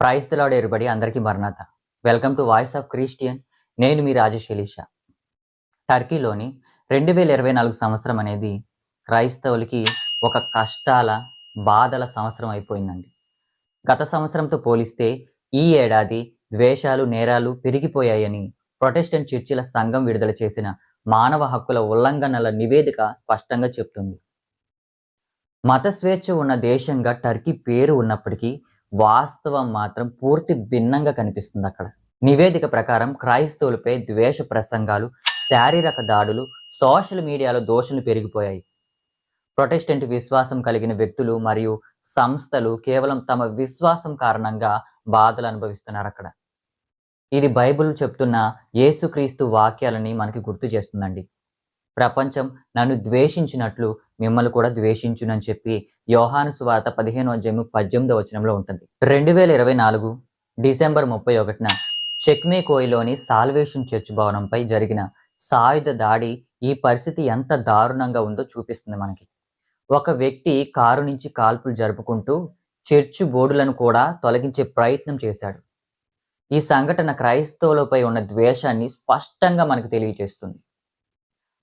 Praise తలాడ్ ఎరుబడి అందరికీ మరణాత. Welcome to voice of Christian నేను మీ రాజేష్ శిలీష టర్కీలోని రెండు వేల ఇరవై నాలుగు సంవత్సరం అనేది క్రైస్తవులకి ఒక కష్టాల బాధల సంవత్సరం అయిపోయిందండి. గత సంవత్సరంతో పోలిస్తే ఈ ఏడాది ద్వేషాలు నేరాలు పెరిగిపోయాయని ప్రొటెస్టెంట్ చర్చిల సంఘం విడుదల చేసిన మానవ హక్కుల ఉల్లంఘనల నివేదిక స్పష్టంగా చెప్తుంది. మత స్వేచ్ఛ ఉన్న దేశంగా టర్కీ పేరు ఉన్నప్పటికీ వాస్తవం మాత్రం పూర్తి భిన్నంగా కనిపిస్తుంది అక్కడ. నివేదిక ప్రకారం క్రైస్తవులపై ద్వేష ప్రసంగాలు శారీరక దాడులు సోషల్ మీడియాలో దోషులు పెరిగిపోయాయి. ప్రొటెస్టెంట్ విశ్వాసం కలిగిన వ్యక్తులు మరియు సంస్థలు కేవలం తమ విశ్వాసం కారణంగా బాధలు అనుభవిస్తున్నారు అక్కడ. ఇది బైబిల్ చెప్తున్న యేసుక్రీస్తు వాక్యాలని మనకి గుర్తు చేస్తుందండి. ప్రపంచం నన్ను ద్వేషించినట్లు మిమ్మల్ని కూడా ద్వేషించునని చెప్పి యోహాను సువార్త పదిహేను అధ్యాయము పద్దెనిమిదో వచనంలో ఉంటుంది. రెండు వేల ఇరవై నాలుగు డిసెంబర్ ముప్పై ఒకటిన చెక్మే కోయిలోని సాల్వేషన్ చర్చ్ భవనంపై జరిగిన సాయుధ దాడి ఈ పరిస్థితి ఎంత దారుణంగా ఉందో చూపిస్తుంది మనకి. ఒక వ్యక్తి కారు నుంచి కాల్పులు జరుపుకుంటూ చర్చ్ బోర్డులను కూడా తొలగించే ప్రయత్నం చేశాడు. ఈ సంఘటన క్రైస్తవులపై ఉన్న ద్వేషాన్ని స్పష్టంగా మనకు తెలియజేస్తుంది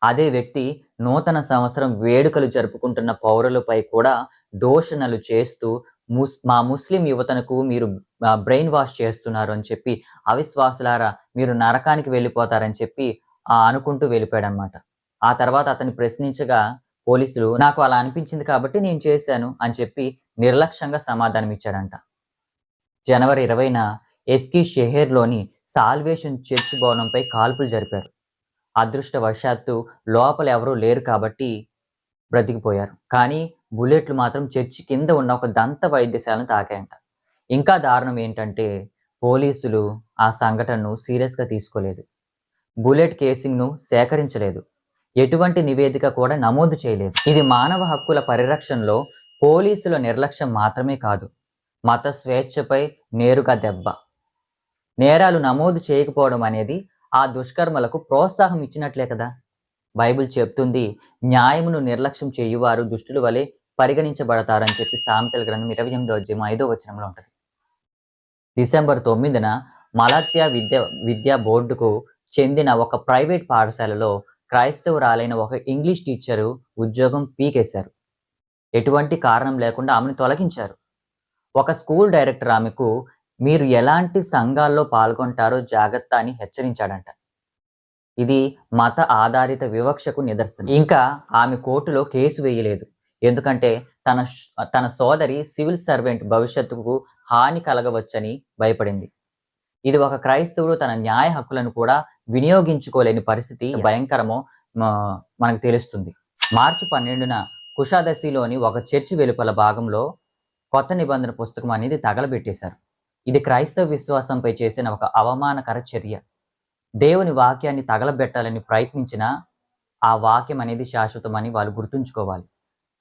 అదే వ్యక్తి నూతన సంవత్సరం వేడుకలు జరుపుకుంటున్న పౌరులపై కూడా దోషణలు చేస్తూ ముస్ మా ముస్లిం యువతనకు మీరు బ్రెయిన్ వాష్ చేస్తున్నారు అని చెప్పి అవిశ్వాసులారా మీరు నరకానికి వెళ్ళిపోతారని చెప్పి అనుకుంటూ వెళ్ళిపోయాడు అనమాట ఆ తర్వాత అతన్ని ప్రశ్నించగా పోలీసులు నాకు అలా అనిపించింది కాబట్టి నేను చేశాను అని చెప్పి నిర్లక్ష్యంగా సమాధానం ఇచ్చాడంట. జనవరి ఇరవైన ఎస్కీ షెహేర్లోని సాల్వేషన్ చర్చ్ భవనంపై కాల్పులు జరిపారు. అదృష్టవశాత్తు లోపల ఎవరూ లేరు కాబట్టి బ్రతికిపోయారు. కానీ బుల్లెట్లు మాత్రం చర్చి కింద ఉన్న ఒక దంత వైద్యశాలను తాకాయంట. ఇంకా దారుణం ఏంటంటే పోలీసులు ఆ సంఘటనను సీరియస్గా తీసుకోలేదు. బుల్లెట్ కేసింగ్ను సేకరించలేదు. ఎటువంటి నివేదిక కూడా నమోదు చేయలేదు. ఇది మానవ హక్కుల పరిరక్షణలో పోలీసుల నిర్లక్ష్యం మాత్రమే కాదు మత స్వేచ్ఛపై నేరుగా దెబ్బ. నేరాలు నమోదు చేయకపోవడం అనేది ఆ దుష్కర్మలకు ప్రోత్సాహం ఇచ్చినట్లే కదా? బైబిల్ చెప్తుంది న్యాయమును నిర్లక్ష్యం చేయువారు దుష్టుల వలె పరిగణించబడతారని చెప్పి సామెతల గ్రంథం ఇరవై ఎనిమిదో అధ్యాయం ఐదో వచనంలో ఉంటుంది. డిసెంబర్ తొమ్మిదిన మలాత్యా విద్య విద్యా బోర్డుకు చెందిన ఒక ప్రైవేట్ పాఠశాలలో క్రైస్తవురాలైన ఒక ఇంగ్లీష్ టీచరు ఉద్యోగం పీకేశారు. ఎటువంటి కారణం లేకుండా ఆమెను తొలగించారు. ఒక స్కూల్ డైరెక్టర్ ఆమెకు మీరు ఎలాంటి సంఘాల్లో పాల్గొంటారో జాగ్రత్త అని హెచ్చరించాడంట. ఇది మత ఆధారిత వివక్షకు నిదర్శనం. ఇంకా ఆమె కోర్టులో కేసు వేయలేదు. ఎందుకంటే తన తన సోదరి సివిల్ సర్వెంట్ భవిష్యత్తుకు హాని కలగవచ్చని భయపడింది. ఇది ఒక క్రైస్తవుడు తన న్యాయ హక్కులను కూడా వినియోగించుకోలేని పరిస్థితి భయంకరమో మనకు తెలుస్తుంది. మార్చి పన్నెండున కుషాదశిలోని ఒక చర్చి వెలుపల భాగంలో కొత్త నిబంధన పుస్తకం అనేది తగలబెట్టేశారు. ఇది క్రైస్తవ విశ్వాసంపై చేసిన ఒక అవమానకర చర్య. దేవుని వాక్యాన్ని తగలబెట్టాలని ప్రయత్నించిన ఆ వాక్యం అనేది శాశ్వతమని వాళ్ళు గుర్తుంచుకోవాలి.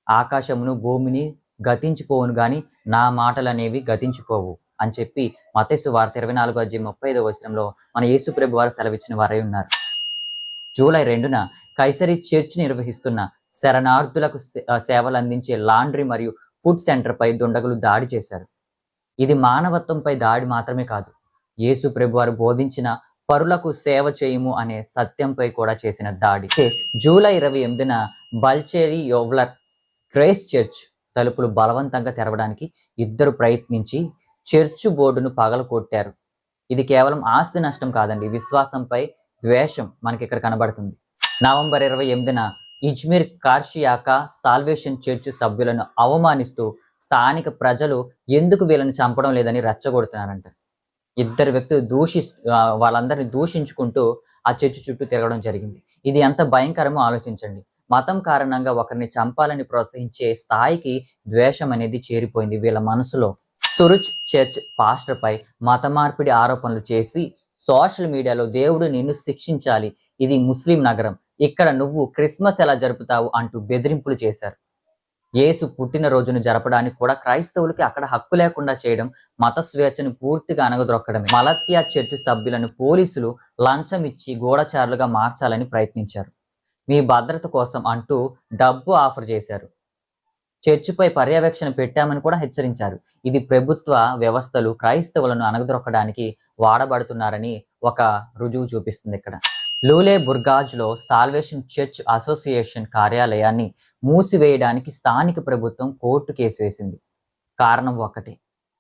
ఆకాశమును భూమిని గతించిపోవును కానీ నా మాటలు అనేవి గతించిపోవు అని చెప్పి మతేసు వార్త ఇరవై నాలుగు అధ్యాయం ముప్పై ఐదో వచనంలో మన యేసుప్రభు వారు సెలవిచ్చిన వారై ఉన్నారు. జూలై రెండున కైసరి చర్చ్ నిర్వహిస్తున్న శరణార్థులకు సేవలు అందించే లాండ్రీ మరియు ఫుడ్ సెంటర్పై దుండగులు దాడి చేశారు. ఇది మానవత్వంపై దాడి మాత్రమే కాదు. యేసు ప్రభు వారు బోధించిన పరులకు సేవ చేయము అనే సత్యంపై కూడా చేసిన దాడి. జూలై ఇరవై ఎనిమిదిన బల్చేరి యోవ్లర్ క్రైస్ చర్చ్ తలుపులు బలవంతంగా తెరవడానికి ఇద్దరు ప్రయత్నించి చర్చ్ బోర్డును పగలకొట్టారు ఇది కేవలం ఆస్తి నష్టం కాదండి విశ్వాసంపై ద్వేషం మనకి ఇక్కడ కనబడుతుంది. నవంబర్ ఇరవై ఎనిమిదిన ఇజ్మీర్ కార్షియాకా సాల్వేషన్ చర్చ్ సభ్యులను అవమానిస్తూ స్థానిక ప్రజలు ఎందుకు వీళ్ళని చంపడం లేదని రెచ్చగొడుతున్నారంట. ఇద్దరు వ్యక్తులు దూషి వాళ్ళందరినీ దూషించుకుంటూ ఆ చర్చి చుట్టూ తిరగడం జరిగింది. ఇది ఎంత భయంకరమో ఆలోచించండి. మతం కారణంగా ఒకరిని చంపాలని ప్రోత్సహించే స్థాయికి ద్వేషం అనేది చేరిపోయింది వీళ్ళ మనసులో. సురుచ్ చర్చ్ పాస్టర్పై మత మార్పిడి ఆరోపణలు చేసి సోషల్ మీడియాలో దేవుడు నిన్ను శిక్షించాలి. ఇది ముస్లిం నగరం. ఇక్కడ నువ్వు క్రిస్మస్ ఎలా జరుపుతావు అంటూ బెదిరింపులు చేశారు. యేసు పుట్టినరోజును జరపడానికి కూడా క్రైస్తవులకి అక్కడ హక్కు లేకుండా చేయడం మత స్వేచ్ఛను పూర్తిగా అనగదొక్కడమే మలత్యా చర్చి సభ్యులను పోలీసులు లంచం ఇచ్చి గూఢచారులుగా మార్చాలని ప్రయత్నించారు. మీ భద్రత కోసం అంటూ డబ్బు ఆఫర్ చేశారు. చర్చిపై పర్యవేక్షణ పెట్టామని కూడా హెచ్చరించారు. ఇది ప్రభుత్వ వ్యవస్థలు క్రైస్తవులను అణగదొక్కడానికి వాడబడుతున్నారని ఒక రుజువు చూపిస్తుంది ఇక్కడ. లూలే బుర్గాజ్లో సాల్వేషన్ చర్చ్ అసోసియేషన్ కార్యాలయాన్ని మూసివేయడానికి స్థానిక ప్రభుత్వం కోర్టు కేసు వేసింది. కారణం ఒకటే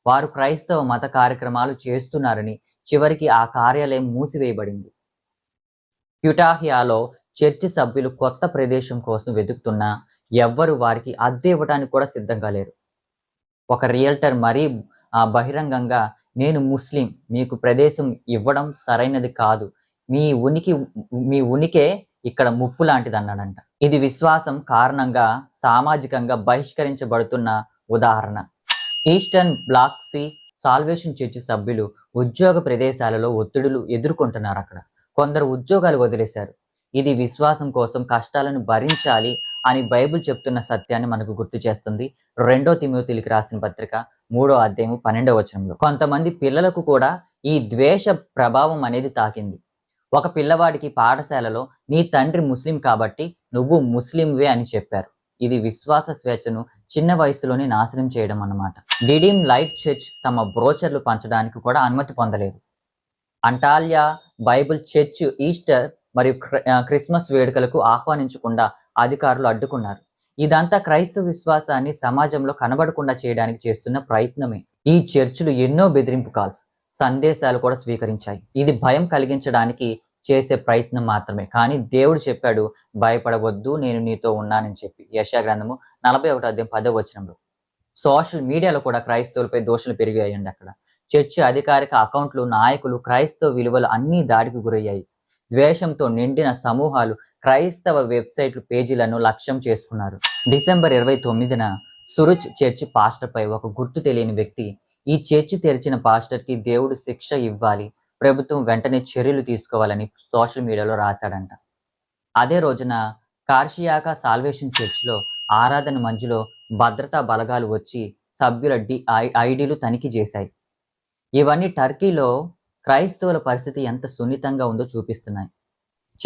వారు క్రైస్తవ మత కార్యక్రమాలు చేస్తున్నారని చివరికి ఆ కార్యాలయం మూసివేయబడింది. క్యుటాహియాలో చర్చి సభ్యులు కొత్త ప్రదేశం కోసం వెతుకుతున్నా ఎవ్వరు వారికి అద్దె ఇవ్వడానికి కూడా సిద్ధంగా లేరు. ఒక రియల్టర్ మరీ ఆ, బహిరంగంగా నేను ముస్లిం మీకు ప్రదేశం ఇవ్వడం సరైనది కాదు మీ ఉనికి మీ ఉనికే ఇక్కడ ముప్పు లాంటిది అన్నాడంట ఇది విశ్వాసం కారణంగా సామాజికంగా బహిష్కరించబడుతున్న ఉదాహరణ. Eastern black sea salvation church సభ్యులు ఉద్యోగ ప్రదేశాలలో ఒత్తిడులు ఎదుర్కొంటున్నారు అక్కడ. కొందరు ఉద్యోగాలు వదిలేశారు. ఇది విశ్వాసం కోసం కష్టాలను భరించాలి అని బైబిల్ చెప్తున్న సత్యాన్ని మనకు గుర్తు చేస్తుంది. రెండో తిమోతిలికి రాసిన పత్రిక మూడో అధ్యాయం పన్నెండో వచనంలో. కొంతమంది పిల్లలకు కూడా ఈ ద్వేష ప్రభావం అనేది తాకింది. ఒక పిల్లవాడికి పాఠశాలలో నీ తండ్రి ముస్లిం కాబట్టి నువ్వు ముస్లింవే అని చెప్పారు. ఇది విశ్వాస స్వేచ్ఛను చిన్న వయసులోనే నాశనం చేయడం అన్నమాట. డిడీమ్ లైట్ చర్చ్ తమ బ్రోచర్లు పంచడానికి కూడా అనుమతి పొందలేదు. అంటాలియా బైబిల్ చర్చ్ ఈస్టర్ మరియు క్రిస్మస్ వేడుకలకు ఆహ్వానించకుండా అధికారులు అడ్డుకున్నారు. ఇదంతా క్రైస్తవ విశ్వాసాన్ని సమాజంలో కనబడకుండా చేయడానికి చేస్తున్న ప్రయత్నమే. ఈ చర్చిలు ఎన్నో బెదిరింపు కాల్స్. సందేశాలు కూడా స్వీకరించాయి. ఇది భయం కలిగించడానికి చేసే ప్రయత్నం మాత్రమే. కానీ దేవుడు చెప్పాడు భయపడవద్దు నేను నీతో ఉన్నానని చెప్పి. యశా గ్రంథము నలభై ఒకటి అధ్యాయం పదో వచనంలో. సోషల్ మీడియాలో కూడా క్రైస్తవులపై దోషులు పెరిగాయండి అక్కడ. చర్చి అధికారిక అకౌంట్లు నాయకులు క్రైస్తవ విలువలు అన్నీ దాడికి గురయ్యాయి. ద్వేషంతో నిండిన సమూహాలు క్రైస్తవ వెబ్సైట్లు పేజీలను లక్ష్యం చేసుకున్నారు. డిసెంబర్ ఇరవై తొమ్మిదిన సురుచ్ చర్చి పాస్టర్పై ఒక గుర్తు తెలియని వ్యక్తి ఈ చర్చి తెరిచిన పాస్టర్కి దేవుడు శిక్ష ఇవ్వాలి. ప్రభుత్వం వెంటనే చర్యలు తీసుకోవాలని సోషల్ మీడియాలో రాశాడంట. అదే రోజున కార్షియాక సాల్వేషన్ చర్చ్లో ఆరాధన మధ్యలో భద్రతా బలగాలు వచ్చి సభ్యుల డి ఐ- ఐడీలు తనిఖీ చేశాయి. ఇవన్నీ టర్కీలో క్రైస్తవుల పరిస్థితి ఎంత సున్నితంగా ఉందో చూపిస్తున్నాయి.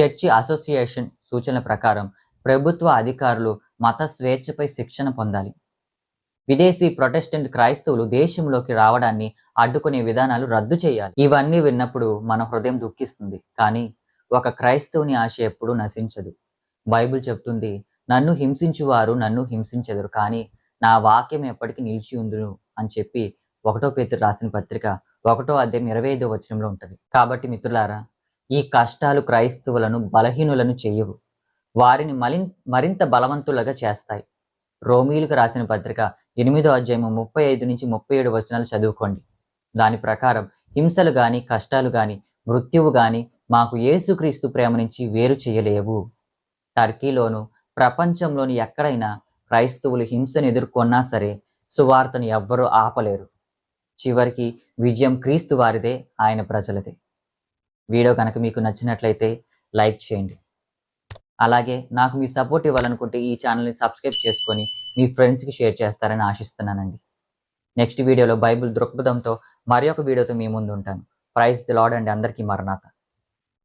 చర్చి అసోసియేషన్ సూచనల ప్రకారం ప్రభుత్వ అధికారులు మత స్వేచ్ఛపై శిక్షణ పొందాలి. విదేశీ ప్రొటెస్టెంట్ క్రైస్తవులు దేశంలోకి రావడాన్ని అడ్డుకునే విధానాలు రద్దు చేయాలి. ఇవన్నీ విన్నప్పుడు మన హృదయం దుఃఖిస్తుంది. కానీ ఒక క్రైస్తవుని ఆశ ఎప్పుడూ నశించదు. బైబిల్ చెప్తుంది నన్ను హింసించువారు నన్ను హింసించెదరు కానీ నా వాక్యం ఎప్పటికీ నిలిచి ఉందును అని చెప్పి ఒకటో పేతురు రాసిన పత్రిక ఒకటో అధ్యాయం ఇరవై ఐదో వచనంలో ఉంటుంది. కాబట్టి మిత్రులారా ఈ కష్టాలు క్రైస్తవులను బలహీనులను చేయవు. వారిని మలిన్ మరింత బలవంతులుగా చేస్తాయి. రోమీలకు రాసిన పత్రిక ఎనిమిదో అధ్యాయము ముప్పై ఐదు నుంచి ముప్పై ఏడు వచనాలు చదువుకోండి. దాని ప్రకారం హింసలు గాని కష్టాలు గాని మృత్యువు గాని మాకు యేసుక్రీస్తు ప్రేమ నుంచి వేరు చేయలేవు. టర్కీలోను ప్రపంచంలోని ఎక్కడైనా క్రైస్తవులు హింసను ఎదుర్కొన్నా సరే సువార్తను ఎవ్వరూ ఆపలేరు. చివరికి విజయం క్రీస్తు వారిదే ఆయన ప్రజలదే. వీడియో కనుక మీకు నచ్చినట్లయితే లైక్ చేయండి. అలాగే నాకు మీ సపోర్ట్ ఇవ్వాలనుకుంటే ఈ ఛానల్ని సబ్స్క్రైబ్ చేసుకొని మీ ఫ్రెండ్స్కి షేర్ చేస్తారని ఆశిస్తున్నానండి. నెక్స్ట్ వీడియోలో బైబిల్ దృక్పథంతో మరి ఒక వీడియోతో మీ ముందు ఉంటాను. ప్రైజ్ ది లాడ్ అండి. అందరికీ మరణాత.